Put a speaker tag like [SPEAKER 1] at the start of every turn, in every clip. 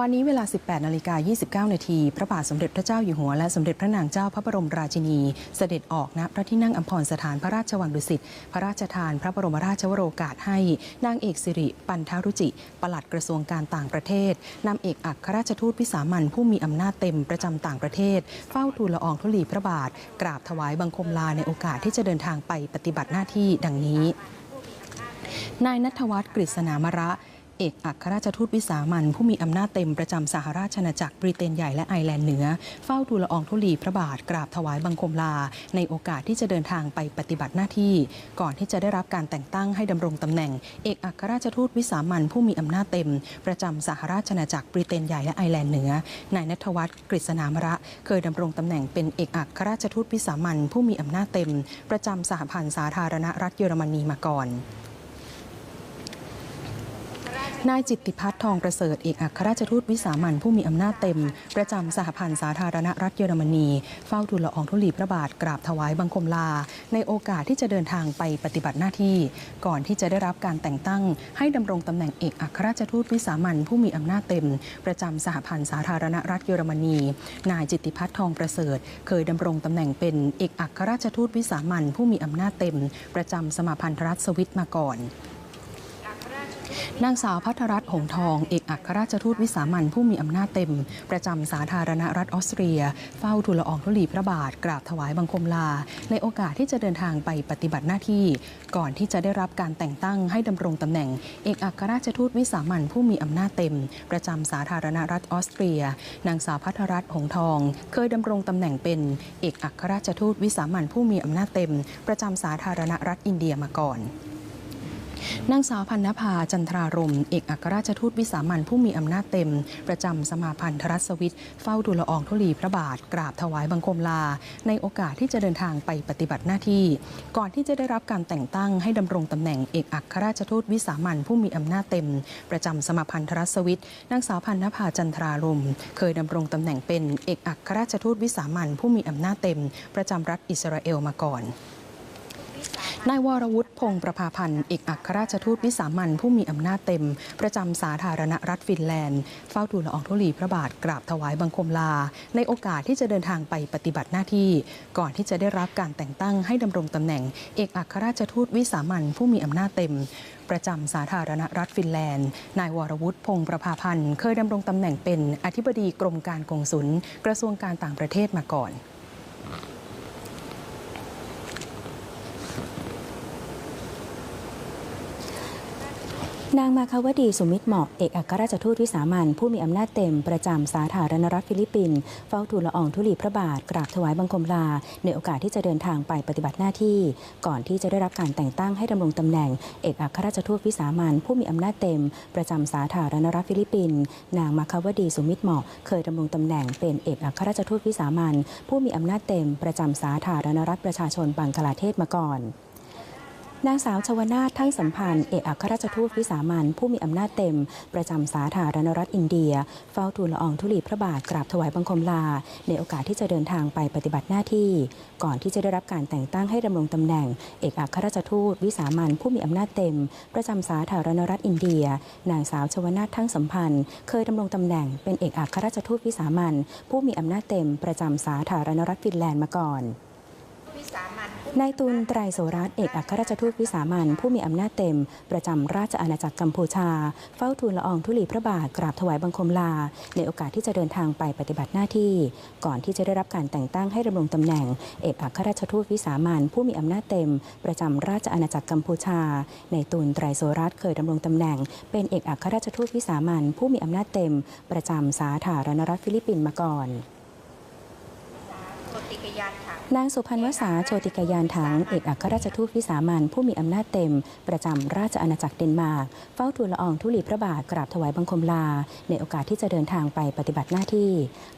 [SPEAKER 1] วันนี้เวลา 18 นาฬิกา 29 นาที พระบาทสมเด็จพระเจ้าอยู่หัว และสมเด็จพระนางเจ้าพระบรมราชินี เสด็จออกณพระที่นั่งอัมพรสถานพระราชวังดุสิต พระราชทานพระบรมราชวโรกาสให้ นางเอกสิริ ปันทารุจิ ปลัดกระทรวงการต่างประเทศ นำเอกอัครราชทูตวิสามันผู้มีอำนาจเต็มประจำต่างประเทศ เฝ้าทูลละอองธุลีพระบาท กราบถวายบังคมลาในโอกาสที่จะเดินทางไปปฏิบัติหน้าที่ดังนี้ นายนัทวัฒน์กฤษณามระ เอกอัครราชทูตวิสามันผู้มีอำนาจเต็มประจำสหราชอาณาจักรบริเตนใหญ่และไอร์แลนด์เหนือ เฝ้าทูละอองธุลีพระบาทกราบถวายบังคมลา ในโอกาสที่จะเดินทางไปปฏิบัติหน้าที่ ก่อนที่จะได้รับการแต่งตั้งให้ดำรงตำแหน่ง เอกอัครราชทูตวิสามันผู้มีอำนาจเต็ม ประจำสหราชอาณาจักรบริเตนใหญ่และไอร์แลนด์เหนือนายนัทวัฒน์กฤษณามระ เคยดำรงตำแหน่งเป็นเอกอัครราชทูตวิสามันผู้มีอำนาจเต็ม ประจำสหพันธ์สาธารณรัฐเยอรมนีมาก่อน นายจิตติพัฒน์ทองประเสริฐเอกอัครราชทูตวิสามันผู้มีอำนาจเต็ม ประจำสหพันธ์สาธารณรัฐเยอรมนี เฝ้าทูลละอองธุลีพระบาทกราบถวายบังคมลา ในโอกาสที่จะเดินทางไปปฏิบัติหน้าที่ ก่อนที่จะได้รับการแต่งตั้ง ให้ดำรงตำแหน่งเอกอัครราชทูตวิสามันผู้มีอำนาจเต็ม ประจำสหพันธ์สาธารณรัฐเยอรมนี นายจิตติพัฒน์ทองประเสริฐ เคยดำรงตำแหน่งเป็นเอกอัครราชทูตวิสามันผู้มีอำนาจเต็ม ประจำสมาพันธรัฐสวิตมาก่อน นางสาวพัทรรัตน์หงทอง เอกอัครราชทูตวิสามันผู้มีอำนาจเต็ม ประจำสาธารณรัฐออสเตรีย เฝ้าทูลละอองธุลีพระบาท กราบถวายบังคมลา ในโอกาสที่จะเดินทางไปปฏิบัติหน้าที่ ก่อนที่จะได้รับการแต่งตั้งให้ดำรงตำแหน่ง เอกอัครราชทูตวิสามันผู้มีอำนาจเต็ม ประจำสาธารณรัฐออสเตรีย นางสาวพัทรรัตน์หงทอง เคยดำรงตำแหน่งเป็น เอกอัครราชทูตวิสามันผู้มีอำนาจเต็ม ประจำสาธารณรัฐอินเดียมาก่อน นางสาวพันนภาจันทรารม เอกอัครราชทูตวิสามันผู้มีอำนาจเต็ม ประจำสมาพันธรัฐสวิตเฝ้าดูละอองธุลีพระบาท กราบถวายบังคมลา ในโอกาสที่จะเดินทางไปปฏิบัติหน้าที่ ก่อนที่จะได้รับการแต่งตั้งให้ดำรงตำแหน่งเอกอัครราชทูตวิสามันผู้มีอำนาจเต็ม ประจำสมาพันธรัฐสวิตนางสาวพันนภาจันทรารม เคยดำรงตำแหน่งเป็นเอกอัครราชทูตวิสามันผู้มีอำนาจเต็ม ประจำรัฐอิสราเอลมาก่อน นายวรวุฒิพงศ์ประภาพันธ์เอกอัครราชทูตวิสามันผู้มีอำนาจเต็ม ประจำสาธารณรัฐฟินแลนด์ เฝ้าทูลละอองธุลีพระบาทกราบถวายบังคมลา ในโอกาสที่จะเดินทางไปปฏิบัติหน้าที่ ก่อนที่จะได้รับการแต่งตั้งให้ดำรงตำแหน่ง เอกอัครราชทูตวิสามันผู้มีอำนาจเต็มประจำสาธารณรัฐฟินแลนด์ นายวรวุฒิพงศ์ประภาพันธ์ เคยดำรงตำแหน่งเป็นอธิบดีกรมการกงสุลกระทรวงการต่างประเทศมาก่อน
[SPEAKER 2] นางมาคาวดีสุมิตรเหมาะเอกอัครราชทูตวิสามันผู้มีอำนาจเต็มประจำสาธารณรัฐฟิลิปปินส์เฝ้าทูลละอองธุลีพระบาท กราบถวายบังคมลา ในโอกาสที่จะเดินทางไปปฏิบัติหน้าที่ ก่อนที่จะได้รับการแต่งตั้งให้ดำรงตำแหน่ง เอกอัครราชทูตวิสามันผู้มีอำนาจเต็ม ประจำสาธารณรัฐฟิลิปปินส์นางมาคาวดีสุมิตรเหมาะเคยดำรงตำแหน่งเป็นเอกอัครราชทูตวิสามันผู้มีอำนาจเต็ม ประจำสาธารณรัฐประชาชนบังคลาเทศมาก่อน นางสาวชวนาทั้งสัมพันธ์ เอกอัครราชทูตวิสามันผู้มีอำนาจเต็ม ประจำสาธารณรัฐอินเดีย เฝ้าทูลละอองธุลีพระบาทกราบถวายบังคมลา ในโอกาสที่จะเดินทางไปปฏิบัติหน้าที่ ก่อนที่จะได้รับการแต่งตั้งให้ดำรงตำแหน่ง เอกอัครราชทูตวิสามันผู้มีอำนาจเต็ม ประจำสาธารณรัฐอินเดีย นางสาวชวนาทั้งสัมพันธ์ เคยดำรงตำแหน่งเป็นเอกอัครราชทูตวิสามันผู้มีอำนาจเต็ม ประจำสาธารณรัฐฟินแลนด์มาก่อนน นายตุลไตรโสรัตน์เอกอัครราชทูตวิสามันผู้มีอำนาจเต็ม ประจำราชอาณาจักรกัมพูชา เฝ้าทูลละอองธุลีพระบาทกราบถวายบังคมลา ในโอกาสที่จะเดินทางไปปฏิบัติหน้าที่ ก่อนที่จะได้รับการแต่งตั้งให้ดำรงตำแหน่ง เอกอัครราชทูตวิสามันผู้มีอำนาจเต็ม ประจำราชอาณาจักรกัมพูชา ในตุลไตรโสรัตน์เคยดำรงตำแหน่ง เป็นเอกอัครราชทูตวิสามันผู้มีอำนาจเต็ม ประจำสาธารณรัฐฟิลิปปินส์มาก่อน
[SPEAKER 3] นา
[SPEAKER 2] งสุพรรณวษาโชติกยานถังเอกอัครราชทูตวิสามันผู้มีอำนาจเต็ม ประจำราชอาณาจักรเดนมาร์กเฝ้าทูลละอองธุลีพระบาทกราบถวายบังคมลา ในโอกาสที่จะเดินทางไปปฏิบัติหน้าที่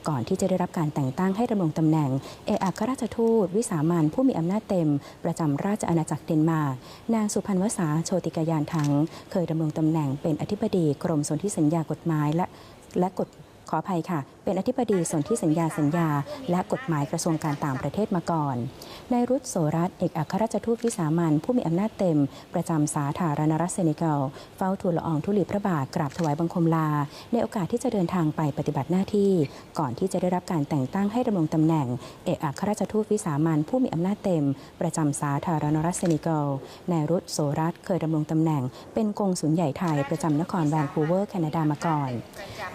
[SPEAKER 2] ก่อนที่จะได้รับการแต่งตั้งให้ดำรงตำแหน่ง เอกอัครราชทูตวิสามันผู้มีอำนาจเต็ม ประจำราชอาณาจักรเดนมาร์กนางสุพรรณวษาโชติกยานถังเคยดำรงตำแหน่งเป็นอธิบดีกรมสนธิสัญญากฎหมายและและกฎขออภัยค่ะ เป็นอธิบดีส่วนที่สัญญาสัญญา และกฎหมายกระทรวงการต่างประเทศมาก่อนนายรุตโสรัตเอกอัครราชทูตวิสามันผู้มีอำนาจเต็ม ประจำสาธารณรัฐเซเนกัลเฝ้าทูลละอองธุลีพระบาทกราบถวายบังคมลา ในโอกาสที่จะเดินทางไปปฏิบัติหน้าที่ ก่อนที่จะได้รับการแต่งตั้งให้ดำรงตำแหน่ง เอกอัครราชทูตวิสามันผู้มีอำนาจเต็ม ประจำสาธารณรัฐเซเนกัลนายรุตโสรัตเคยดำรงตำแหน่ง เป็นกงสุลใหญ่ไทยประจำนครแวนคูเวอร์แคนาดามาก่อน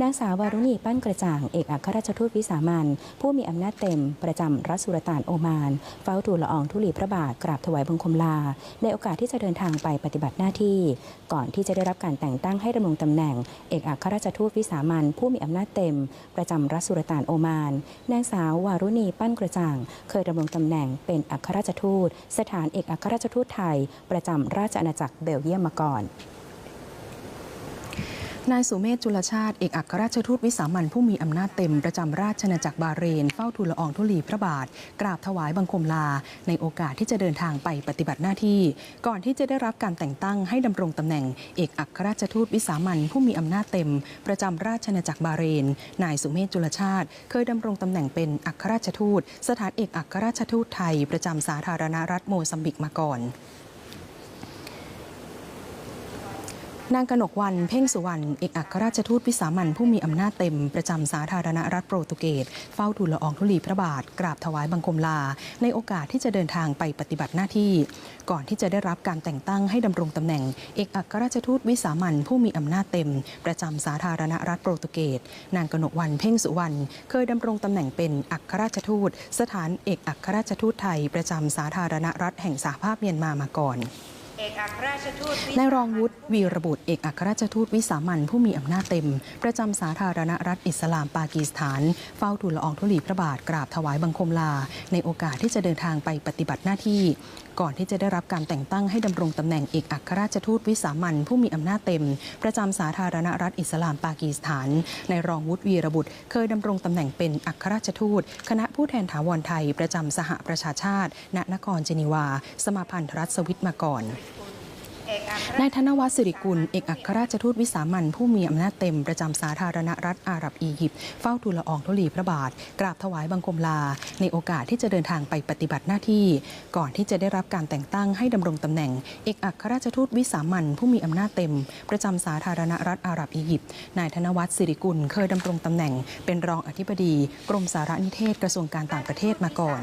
[SPEAKER 2] นางสาววารุณีปั้นกระจ่างเอกอัครราชทูตวิสามันผู้มีอำนาจเต็มประจำรัฐสุลต่านโอมาน เฝ้าทูลละอองธุลีพระบาทกราบถวายบังคมลา ในโอกาสที่จะเดินทางไปปฏิบัติหน้าที่ ก่อนที่จะได้รับการแต่งตั้งให้ดำรงตำแหน่ง เอกอัครราชทูตวิสามันผู้มีอำนาจเต็ม ประจำรัฐสุลต่านโอมานนางสาววารุณีปั้นกระจ่าง เคยดำรงตำแหน่งเป็นอัครราชทูต สถานเอกอัครราชทูตไทย ประจำราชอาณาจักรเบลเยียมมาก่อน
[SPEAKER 1] นายสุเมธจุลชาติเอกอัครราชทูตวิสามันผู้มีอำนาจเต็มประจำราชอาจักรบาเรน เฝ้าทูลละอองธุลีพระบาท กราบถวายบังคมลา ในโอกาสที่จะเดินทางไปปฏิบัติหน้าที่ ก่อนที่จะได้รับการแต่งตั้งให้ดำรงตำแหน่ง เอกอัครราชทูตวิสามันผู้มีอำนาจเต็ม ประจำราชอาจักรบาเรน นายสุเมธจุลชาติ เคยดำรงตำแหน่งเป็นอัครราชทูต สถานเอกอัครราชทูตไทย ประจำสาธารณรัฐโมซัมบิกมาก่อน นางกนกวันเพ่งสุวรรณเอกอัครราชทูตวิสามันผู้มีอำนาจเต็มประจำสาธารณรัฐโปรตุเกสเฝ้าทูลละอองธุลีพระบาท กราบถวายบังคมลา ในโอกาสที่จะเดินทางไปปฏิบัติหน้าที่ ก่อนที่จะได้รับการแต่งตั้งให้ดำรงตำแหน่ง เอกอัครราชทูตวิสามันผู้มีอำนาจเต็ม ประจำสาธารณรัฐโปรตุเกสนางกนกวันเพ่งสุวรรณเคยดำรงตำแหน่งเป็นอัครราชทูต สถานเอกอัครราชทูตไทย ประจำสาธารณรัฐแห่งสหภาพเมียนมามาก่อน นายรองวุฒิวีรบุตรเอกอัครราชทูตวิสามันผู้มีอำนาจเต็ม ประจำสาธารณรัฐอิสลามปากีสถาน เฝ้าทูลละอองธุลีพระบาทกราบถวายบังคมลา ในโอกาสที่จะเดินทางไปปฏิบัติหน้าที่ ก่อนที่จะได้รับการแต่งตั้งให้ดำรงตำแหน่งเอกอัครราชทูตวิสามันผู้มีอำนาจเต็ม ประจำสาธารณรัฐอิสลามปากีสถานนายรองวุฒิวีรบุตร เคยดำรงตำแหน่งเป็นอัครราชทูต คณะผู้แทนถาวรไทย ประจำสหประชาชาติ ณนครเจนีวา สมาพันธรัฐสวิตมาก่อน
[SPEAKER 3] เอกอัคร
[SPEAKER 1] นายธนวัฒน์สิริกุล เอกอัครราชทูตวิสามันผู้มีอำนาจเต็มประจำสาธารณรัฐอาหรับอียิปต์เฝ้าทูลละอองธุลีพระบาท กราบถวายบังคมลา ในโอกาสที่จะเดินทางไปปฏิบัติหน้าที่ ก่อนที่จะได้รับการแต่งตั้งให้ดำรงตำแหน่ง เอกอัครราชทูตวิสามันผู้มีอำนาจเต็ม ประจำสาธารณรัฐอาหรับอียิปต์นายธนวัฒน์สิริกุลเคยดำรงตำแหน่ง เป็นรองอธิบดี กรมสารนิเทศกระทรวงการต่างประเทศมาก่อน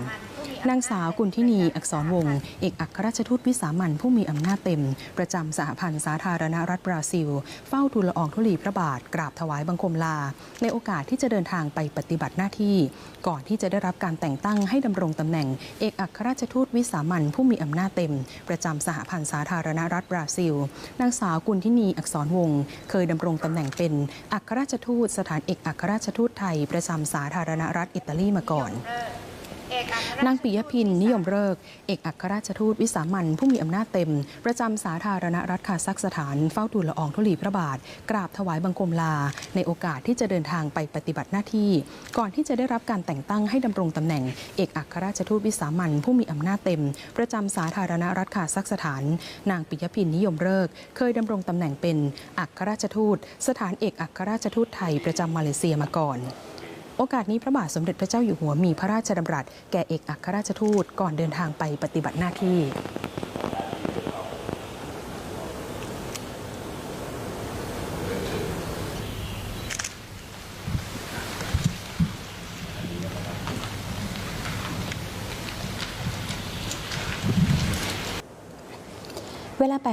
[SPEAKER 1] นางสาวกุลทินีอักษรวงศ์เอกอัครราชทูตวิสามันผู้มีอำนาจเต็มประจำสหพันธ์สาธารณรัฐบราซิล เฝ้าทูลละอองธุลีพระบาท กราบถวายบังคมลา ในโอกาสที่จะเดินทางไปปฏิบัติหน้าที่ ก่อนที่จะได้รับการแต่งตั้งให้ดำรงตำแหน่ง เอกอัครราชทูตวิสามันผู้มีอำนาจเต็ม ประจำสหพันธ์สาธารณรัฐบราซิล นางสาวกุลทินีอักษรวงศ์เคยดำรงตำแหน่งเป็นอัครราชทูตสถานเอกอัครราชทูตไทย ประจำสาธารณรัฐอิตาลีมาก่อน นางปิยพินนิยมเลิกษ์เอกอัครราชทูตวิสามันผู้มีอำนาจเต็ม ประจำสาธารณรัฐคาซัคสถานเฝ้าทูลละอองธุลีพระบาท กราบถวายบังคมลา ในโอกาสที่จะเดินทางไปปฏิบัติหน้าที่ ก่อนที่จะได้รับการแต่งตั้งให้ดำรงตำแหน่ง เอกอัครราชทูตวิสามันผู้มีอำนาจเต็ม ประจำสาธารณรัฐคาซัคสถาน นางปิยพินนิยมเลิกษ์เคยดำรงตำแหน่งเป็นอัครราชทูต สถานเอกอัครราชทูตไทยประจำมาเลเซียมาก่อน โอกาสนี้พระบาทสมเด็จพระเจ้าอยู่หัวมีพระราชดำรัสแก่เอกอัครราชทูตก่อนเดินทางไปปฏิบัติหน้าที่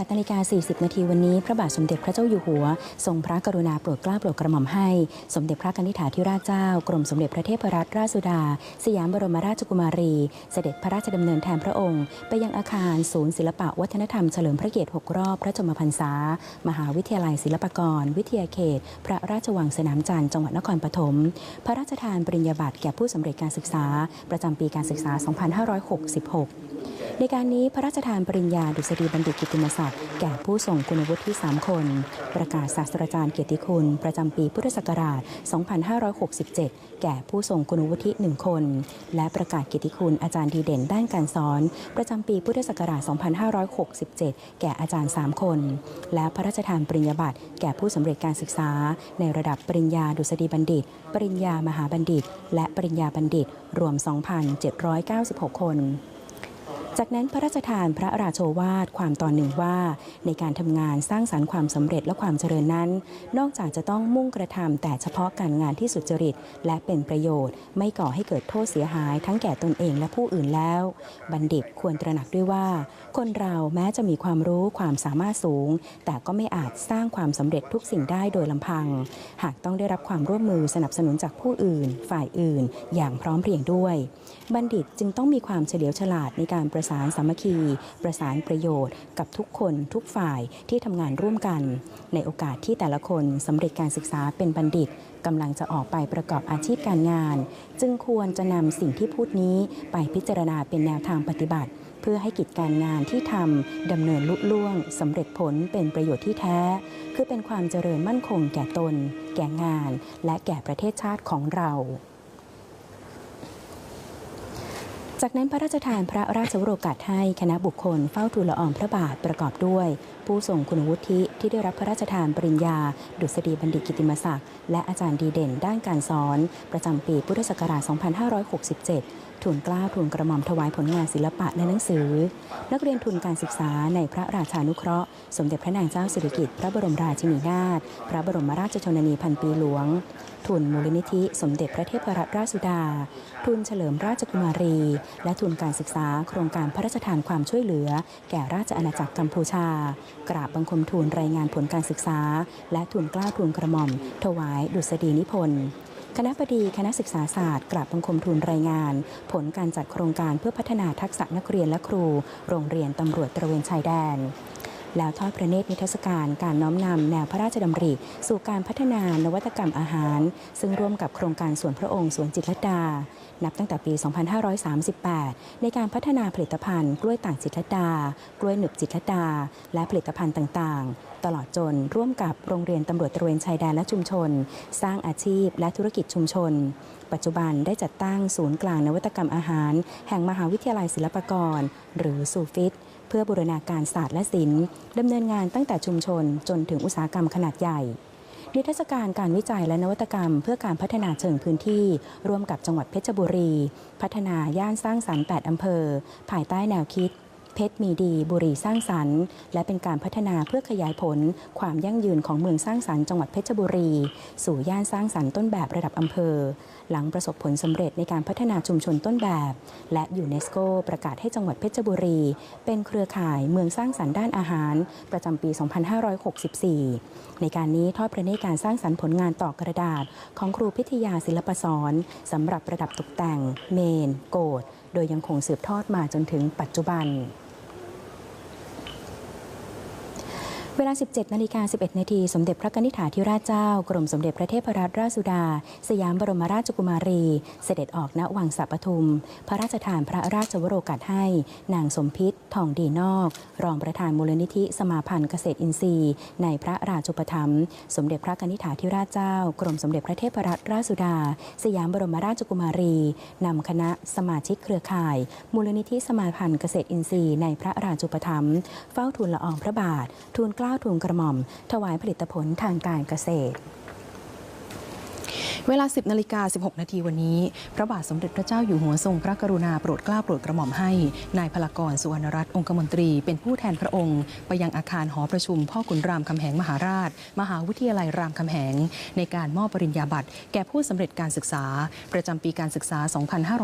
[SPEAKER 2] 8นาฬิกา 40 นาทีวันนี้ พระบาทสมเด็จพระเจ้าอยู่หัว ทรงพระกรุณาโปรดเกล้าโปรดกระหม่อมให้ สมเด็จพระกนิษฐาธิราชเจ้า กรมสมเด็จพระเทพรัตนราชสุดา สยามบรมราชกุมารี เสด็จพระราชดำเนินแทนพระองค์ ไปยังอาคารศูนย์ศิลปะวัฒนธรรมเฉลิมพระเกียรติ 6 รอบพระชมพรรษา มหาวิทยาลัยศิลปากร วิทยาเขต พระราชวังสนามจันทร์จังหวัดนครปฐม พระราชทานปริญญาบัตรแก่ผู้สำเร็จการศึกษา ประจำปีการศึกษา 2566 ในการนี้พระราชทานปริญญาดุษฎีบัณฑิตกิติมศักดิ์แก่ผู้ทรงคุณวุฒิที่3คน ประกาศศาสตราจารย์เกียรติคุณ ประจำปีพุทธศักราช 2567 แก่ผู้ทรงคุณวุฒิ1คน และประกาศเกียรติคุณอาจารย์ดีเด่นด้านการสอน ประจำปีพุทธศักราช 2567 แก่อาจารย์ 3 คน และพระราชทานปริญญาบัตรแก่ผู้สำเร็จการศึกษา ในระดับปริญญาดุษฎีบัณฑิต ปริญญามหาบัณฑิต และปริญญาบัณฑิตรวม 2,796 คน จากนั้นพระราชทานพระราโชวาทความตอนหนึ่งว่า ในการทำงานสร้างสรรค์ความสำเร็จและความเจริญนั้น นอกจากจะต้องมุ่งกระทำแต่เฉพาะการงานที่สุจริต และเป็นประโยชน์ ไม่ก่อให้เกิดโทษเสียหายทั้งแก่ตนเองและผู้อื่นแล้ว บัณฑิตควรตระหนักด้วยว่า คนเราแม้จะมีความรู้ความสามารถสูง แต่ก็ไม่อาจสร้างความสำเร็จทุกสิ่งได้โดยลำพัง หากต้องได้รับความร่วมมือสนับสนุนจากผู้อื่น ฝ่ายอื่น อย่างพร้อมเพรียงด้วยบัณฑิตจึงต้องมีความเฉลียวฉลาดในการประสานสามัคคี ประสานประโยชน์ กับทุกคนทุกฝ่ายที่ทำงานร่วมกัน ในโอกาสที่แต่ละคนสำเร็จการศึกษาเป็นบัณฑิตกำลังจะออกไปประกอบอาชีพการงาน จึงควรจะนำสิ่งที่พูดนี้ไปพิจารณาเป็นแนวทางปฏิบัติ เพื่อให้กิจการงานที่ทำดำเนินลุล่วงสำเร็จผลเป็นประโยชน์ที่แท้ คือเป็นความเจริญมั่นคงแก่ตน แก่งาน และแก่ประเทศชาติของเรา จากนั้นพระราชทานพระราชวโรกาสให้คณะบุคคลเฝ้าทูลละอองพระบาทประกอบด้วย ผู้ทรงคุณวุฒิที่ได้รับพระราชทานปริญญา ดุษฎีบัณฑิตกิตติมศักดิ์และอาจารย์ดีเด่นด้านการสอน ประจำปีพุทธศักราช 2567 ทูลกล้าทูลกระหม่อมถวายผลงานศิลปะและหนังสือ นักเรียนทุนการศึกษาในพระราชานุเคราะห์ สมเด็จพระนางเจ้าสิริกิติ์พระบรมราชินีนาถพระบรมราชชนนีพันปีหลวง ทุนมูลนิธิ สมเด็จพระเทพรัตนราชสุดา ทุนเฉลิมราชกุมารี และทุนการศึกษาโครงการพระราชทานความช่วยเหลือ แก่ราชอาณาจักรกัมพูชา กราบบังคมทูลรายงานผลการศึกษา และทุนกล้าทุนกระหม่อม ถวายดุษฎีนิพนธ์ คณะบดีคณะศึกษาศาสตร์กราบบังคมทูลรายงาน ผลการจัดโครงการเพื่อพัฒนาทักษะนักเรียนและครู โรงเรียนตำรวจตระเวนชายแดน แล้วทอดพระเนตรนิทรรศการการน้อมนำแนวพระราชดำริ สู่การพัฒนานวัตกรรมอาหาร ซึ่งร่วมกับโครงการสวนพระองค์สวนจิตรดา นับตั้งแต่ปี 2538 ในการพัฒนาผลิตภัณฑ์กล้วยต่างจิตรดา กล้วยหนึบจิตรดา และผลิตภัณฑ์ต่างๆ ตลอดจนร่วมกับโรงเรียนตำรวจตระเวนชายแดนและชุมชน สร้างอาชีพและธุรกิจชุมชน ปัจจุบันได้จัดตั้งศูนย์กลางนวัตกรรมอาหาร แห่งมหาวิทยาลัยศิลปากร หรือสูฟิต เพื่อบูรณาการศาสตร์และศิลป์ดำเนินงานตั้งแต่ชุมชนจนถึงอุตสาหกรรมขนาดใหญ่นิทรรศการการวิจัยและนวัตกรรม เพื่อการพัฒนาเชิงพื้นที่ ร่วมกับจังหวัดเพชรบุรี พัฒนาย่านสร้างสรรค์ 8 อำเภอ ภายใต้แนวคิด เพชรมีดี บุรีสร้างสรรค์ และเป็นการพัฒนาเพื่อขยายผลความยั่งยืนของเมืองสร้างสรรค์จังหวัดเพชรบุรี สู่ย่านสร้างสรรค์ต้นแบบระดับอำเภอ หลังประสบผลสำเร็จในการพัฒนาชุมชนต้นแบบ และยูเนสโกประกาศให้จังหวัดเพชรบุรี เป็นเครือข่ายเมืองสร้างสรรค์ด้านอาหาร ประจำปี 2564 ในการนี้ทอดพระเนตรการสร้างสรรค์ผลงานต่อกระดาษ ของครูพิทยาศิลปสอนสำหรับประดับตกแต่ง เมน โกดโดยยังคงสืบทอดมาจนถึงปัจจุบัน เวลา 17นาฬิกา11 นาที สมเด็จพระนิธิถาธิราชเจ้า กรมสมเด็จพระเทพรัตนราชสุดา สยามบรมราชกุมารี เสด็จออกณวังสัปทุม พระราชทานพระราชวโรกาสให้ นางสมพิษ ทองดีนอก รองประธานมูลนิธิสมาพันธ์เกษตรอินทรีย์ ในพระราชุปถัมภ์สมเด็จพระนิธิถาธิราชเจ้า กรมสมเด็จพระเทพรัตนราชสุดา สยามบรมราชกุมารีนำคณะสมาชิกเครือข่าย มูลนิธิสมาพันธ์เกษตรอินทรีย์ในพระราชุปถัมภ์เฝ้าทูลละอองพระบาททูลเกล้าทูลกระหม่อม ถวายผลิตผลทางการเกษตร
[SPEAKER 1] เวลา 10นาฬิกา16 นาทีวันนี้ พระบาทสมเด็จพระเจ้าอยู่หัวทรงพระกรุณาโปรดเกล้าโปรดกระหม่อมให้ นายพลากรสุวรรณรัตน์องคมนตรี เป็นผู้แทนพระองค์ ไปยังอาคารหอประชุม พ่อขุนรามคำแหงมหาราช มหาวิทยาลัยรามคำแหง ในการมอบปริญญาบัตรแก่ผู้สำเร็จการศึกษา ประจำปีการศึกษา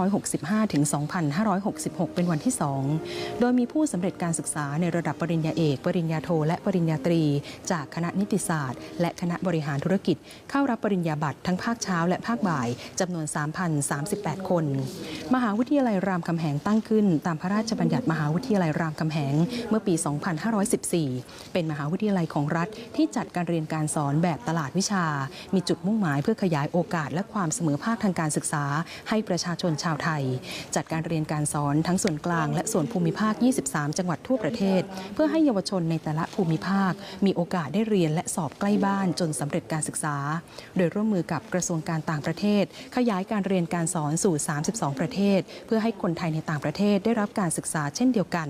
[SPEAKER 1] 2565 ถึง 2566 เป็นวันที่ 2 โดยมีผู้สำเร็จการศึกษาในระดับปริญญาเอก ปริญญาโท และปริญญาตรี จากคณะนิติศาสตร์ และคณะบริหารธุรกิจ เข้ารับปริญญาบัตรทั้งภาคช้าช้าและภาคบ่ายจำนวน 3,038 คน มหาวิทยาลัยรามคำแหงตั้งขึ้น ตามพระราชบัญญัติมหาวิทยาลัยรามคำแหงเมื่อปี 2514 เป็นมหาวิทยาลัยของรัฐที่จัดการเรียนการสอนแบบตลาดวิชา มีจุดมุ่งหมายเพื่อขยายโอกาสและความเสมอภาคทางการศึกษา ให้ประชาชนชาวไทย จัดการเรียนการสอนทั้งส่วนกลางและส่วนภูมิภาค 23 จังหวัดทั่วประเทศ เพื่อให้เยาวชนในแต่ละภูมิภาค มีโอกาสได้เรียนและสอบใกล้บ้านจนสำเร็จการศึกษา โดยร่วมมือกับกระทรวงการต่างประเทศ ขยายการเรียนการสอนสู่ 32 ประเทศ เพื่อให้คนไทยในต่างประเทศได้รับการศึกษาเช่นเดียวกัน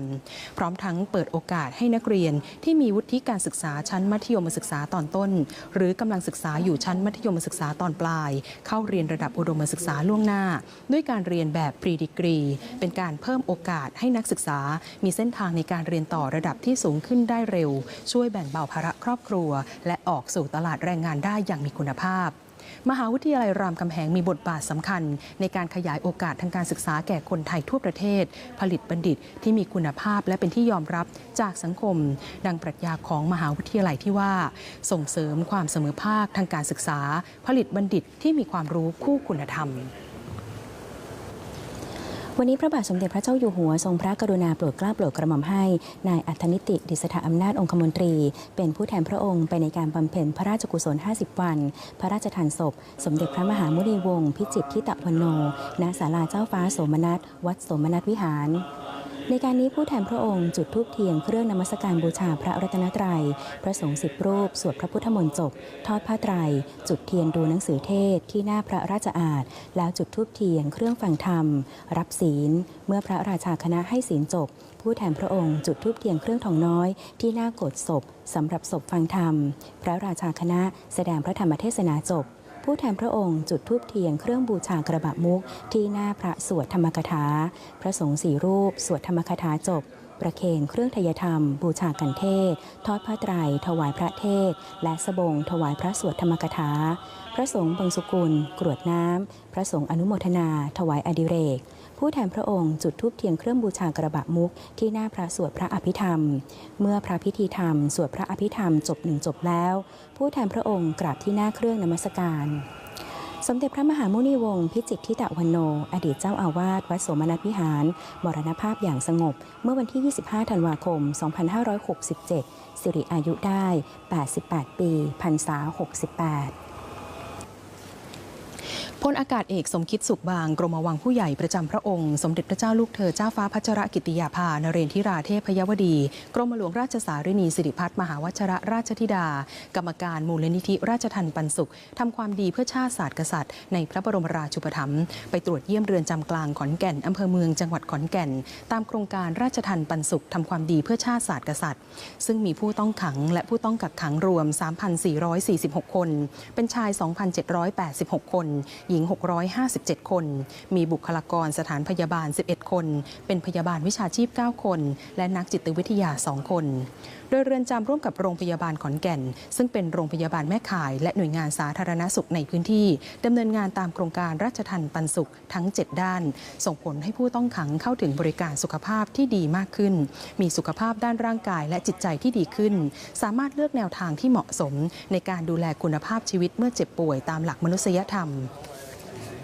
[SPEAKER 1] พร้อมทั้งเปิดโอกาสให้นักเรียนที่มีวุฒิการศึกษาชั้นมัธยมศึกษาตอนต้น หรือกำลังศึกษาอยู่ชั้นมัธยมศึกษาตอนปลาย เข้าเรียนระดับอุดมศึกษาล่วงหน้า ด้วยการเรียนแบบปรีดีกรี เป็นการเพิ่มโอกาสให้นักศึกษา มีเส้นทางในการเรียนต่อระดับที่สูงขึ้นได้เร็ว ช่วยแบ่งเบาภาระครอบครัว และออกสู่ตลาดแรงงานได้อย่างมีคุณภาพ มหาวิทยาลัยรามคำแหงมีบทบาทสำคัญ ในการขยายโอกาสทางการศึกษาแก่คนไทยทั่วประเทศ ผลิตบัณฑิตที่มีคุณภาพและเป็นที่ยอมรับจากสังคม ดังปรัชญาของมหาวิทยาลัยที่ว่า ส่งเสริมความเสมอภาคทางการศึกษา ผลิตบัณฑิตที่มีความรู้คู่คุณธรรม
[SPEAKER 2] วันนี้พระบาทสมเด็จพระเจ้าอยู่หัวทรงพระกรุณาโปรดเกล้าโปรดกระหม่อมให้ นายอัธนิติดิษฐาอำนาจองคมนตรี เป็นผู้แทนพระองค์ไปในการบำเพ็ญพระราชกุศล 50 วัน พระราชทานศพ สมเด็จพระมหามุนีวงศ์พิจิตรทิตะวันโน ณ ศาลาเจ้าฟ้าโสมนัส วัดโสมนัสวิหาร ในการนี้ผู้แทนพระองค์จุดธูปเทียนเครื่องนมัสการบูชาพระรัตนตรัย พระสงฆ์สิบรูป สวดพระพุทธมนต์จบ ทอดผ้าไตร จุดเทียนดูหนังสือเทศที่หน้าพระราชอาณแล้วจุดธูปเทียนเครื่องฟังธรรม รับศีล เมื่อพระราชาคณะให้ศีลจบผู้แทนพระองค์จุดธูปเทียนเครื่องทองน้อยที่หน้าโกศศพสำหรับศพฟังธรรม พระราชาคณะแสดงพระธรรมเทศนาจบ ผู้แทนพระองค์จุดธูปเทียนเครื่องบูชากระบะมุกที่หน้าพระสวดธรรมกถา พระสงฆ์สี่รูป สวดธรรมกถาจบ ประเคนเครื่องทยธรรม บูชากันเทศ ทอดผ้าไตร ถวายพระเทศ และสบง ถวายพระสวดธรรมกถา พระสงฆ์บังสุกุล กรวดน้ำ พระสงฆ์อนุโมทนา ถวายอดิเรก ผู้แทนพระองค์จุดธูปเทียนเครื่องบูชากระบะมุกที่หน้าพระสวดพระอภิธรรม เมื่อพระพิธีธรรม สวดพระอภิธรรมจบหนึ่งจบแล้ว ผู้แทนพระองค์กราบที่หน้าเครื่องนมัสการ สมเด็จพระมหามุนีวงศ์พิจิตรทิตะวันโน อดีตเจ้าอาวาสวัดโสมนัสวิหาร มรณภาพอย่างสงบ เมื่อวันที่ 25 ธันวาคม 2567 สิริอายุได้ 88 ปีพรรษา68
[SPEAKER 1] พลอากาศเอกสมคิดสุขบาง กรมวังผู้ใหญ่ประจำพระองค์ สมเด็จพระเจ้าลูกเธอเจ้าฟ้าพัชรกิติยาภานเรนทิราเทพยวดี กรมหลวงราชสารินีสิริพัฒน์มหาวชระราชธิดา กรรมการมูลนิธิราชทันปันสุขทำความดีเพื่อชาติศาสตร์กษัตริย์ ในพระบรมราชูปถัมภ์ไปตรวจเยี่ยมเรือนจำกลางขอนแก่นอำเภอเมืองจังหวัดขอนแก่น ตามโครงการราชทันปันสุขทำความดีเพื่อชาติศาสตร์กษัตริย์ ซึ่งมีผู้ต้องขังและผู้ต้องกักขังรวม 3,446 คน เป็นชาย 2,786 คนหญิง 657 คน มีบุคลากรสถานพยาบาล 11 คน เป็นพยาบาลวิชาชีพ 9 คน และนักจิตวิทยา 2 คน โดยเรือนจำร่วมกับโรงพยาบาลขอนแก่น ซึ่งเป็นโรงพยาบาลแม่ข่าย และหน่วยงานสาธารณสุขในพื้นที่ดำเนินงานตามโครงการราชทันปันสุขทั้ง 7 ด้าน ส่งผลให้ผู้ต้องขังเข้าถึงบริการสุขภาพที่ดีมากขึ้น มีสุขภาพด้านร่างกายและจิตใจที่ดีขึ้น สามารถเลือกแนวทางที่เหมาะสม ในการดูแลคุณภาพชีวิตเมื่อเจ็บป่วยตามหลักมนุษยธรรม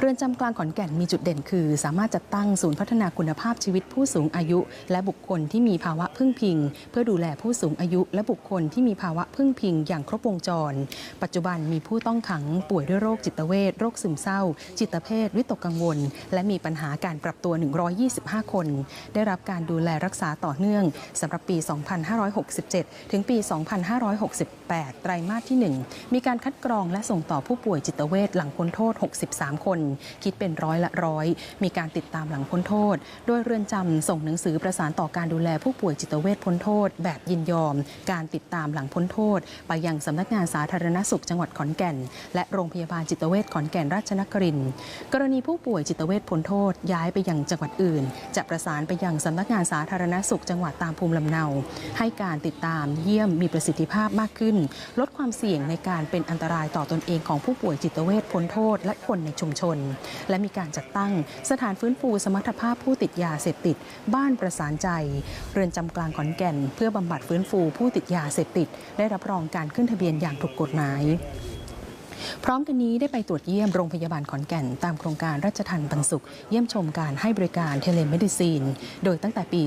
[SPEAKER 1] เรือนจำกลางขอนแก่นมีจุดเด่นคือ สามารถจัดตั้งศูนย์พัฒนาคุณภาพชีวิตผู้สูงอายุ และบุคคลที่มีภาวะพึ่งพิง เพื่อดูแลผู้สูงอายุ และบุคคลที่มีภาวะพึ่งพิง อย่างครบวงจร ปัจจุบันมีผู้ต้องขังป่วยด้วยโรคจิตเวชโรคซึมเศร้า จิตเภทวิตกกังวล และมีปัญหาการปรับตัว 125 คน ได้รับการดูแลรักษาต่อเนื่องสำหรับปี 2567 ถึงปี 2568 ไตรมาสที่ 1 มีการคัดกรองและส่งต่อผู้ป่วยจิตเวชหลังพ้นโทษ 63 คนคิดเป็นร้อยละร้อย มีการติดตามหลังพ้นโทษ โดยเรือนจำส่งหนังสือประสานต่อการดูแลผู้ป่วยจิตเวชพ้นโทษ แบบยินยอม การติดตามหลังพ้นโทษ ไปยังสำนักงานสาธารณสุขจังหวัดขอนแก่น และโรงพยาบาลจิตเวชขอนแก่นราชนครินกรณีผู้ป่วยจิตเวชพ้นโทษ ย้ายไปยังจังหวัดอื่น จะประสานไปยังสำนักงานสาธารณสุขจังหวัดตามภูมิลำเนา ให้การติดตามเยี่ยมมีประสิทธิภาพมากขึ้น ลดความเสี่ยงในการเป็นอันตรายต่อตนเองของผู้ป่วยจิตเวชพ้นโทษ และคนในชุมชนและมีการจัดตั้งสถานฟื้นฟูสมรรถภาพผู้ติดยาเสพติด บ้านประสานใจ เรือนจำกลางขอนแก่น เพื่อบำบัดฟื้นฟูผู้ติดยาเสพติด ได้รับรองการขึ้นทะเบียนอย่างถูกกฎหมาย ร้อมกันนี้ได้ไปตรวจเยี่ยมโรงพยาบาลขอนแก่น ตามโครงการราชทันปันสุข เยี่ยมชมการให้บริการเทเลเมดิซีน โดยตั้งแต่ปี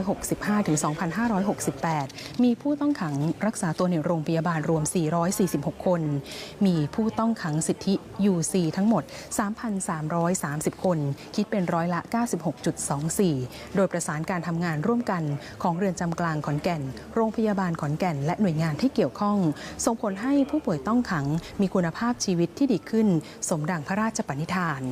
[SPEAKER 1] 2565 ถึง 2568 มีผู้ต้องขังรักษาตัวในโรงพยาบาลรวม 446 คน มีผู้ต้องขังสิทธิ UC ทั้งหมด 3,330 คน คิดเป็นร้อยละ 96.24 โดยประสานการทำงานร่วมกันของเรือนจำกลางขอนแก่น โรงพยาบาลขอนแก่น และหน่วยงานที่เกี่ยวข้อง ส่งผลให้ผู้ป่วยต้องขังมีคุณภาพภาพชีวิตที่ดีขึ้น สมดังพระราชปณิธาน